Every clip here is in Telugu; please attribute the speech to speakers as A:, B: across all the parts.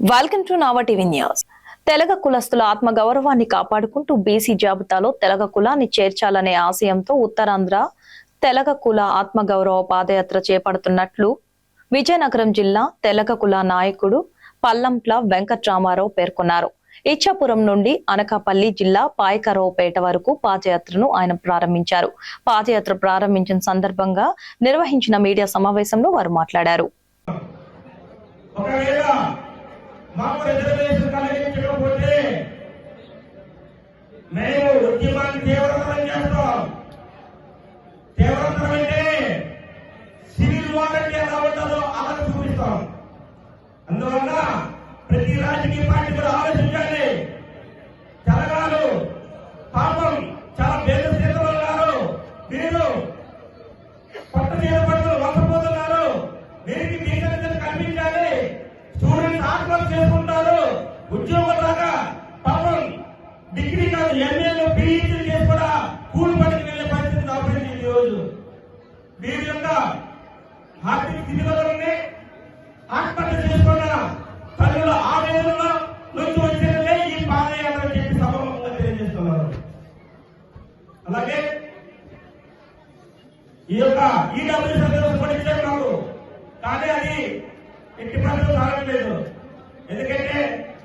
A: Welcome to Nava TV news. Telaga కులస్తుల ఆత్మగౌరవాన్ని కాపాడుకుంటూ బీసీ జాబితాలో తెలగ కులాన్ని చేర్చాలనే ఆశయంతో ఉత్తరాంధ్ర తెలగ కుల ఆత్మగౌరవ పాదయాత్ర చేపడుతున్నట్లు విజయనగరం జిల్లా తెలగ కుల నాయకుడు పల్లంప్ల వెంకట్రామారావు పేర్కొన్నారు. ఇచ్చాపురం నుండి అనకాపల్లి జిల్లా పాయకరావుపేట వరకు పాదయాత్రను ఆయన ప్రారంభించారు. పాదయాత్ర ప్రారంభించిన సందర్భంగా నిర్వహించిన మీడియా సమావేశంలో వారు మాట్లాడారు.
B: మాకు రిజర్వేషన్ కలిగించకపోతే మేము ఉద్యమాన్ని తీవ్రతరం చేస్తాం. తీవ్రతరం అంటే సివిల్ వార్ అంటే ఎలా ఉంటుందో అలా చూపిస్తాం. అందువల్ల ప్రతి రాజకీయ పార్టీ కూడా ఆలోచన స్టూడెంట్స్ చేసుకుంటారు ఉద్యోగం దాకా పాపం డిగ్రీ కాదు ఎంఏలు పీహెచ్డీ చేసి కూడా కూలి పనికి వెళ్ళే పరిస్థితి దాపడింది ఈ రోజు. వీరి యొక్క ఆర్థిక స్థితిగతులని ఆత్మహత్య చేసుకున్న తల్లుల ఆవేదన నుంచి వచ్చినదే ఈ పాదయాత్ర చెప్పి సభముఖంగా తెలియజేస్తున్నారు. అలాగే ఈ యొక్క ఈడబ్ల్యూ సర్వీస్ పడిచ్చారు మాకు. కానీ అది ఎట్టి పరిస్థితులు సాగట్లేదు. ఎందుకంటే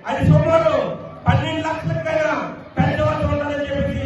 B: అది సుమారు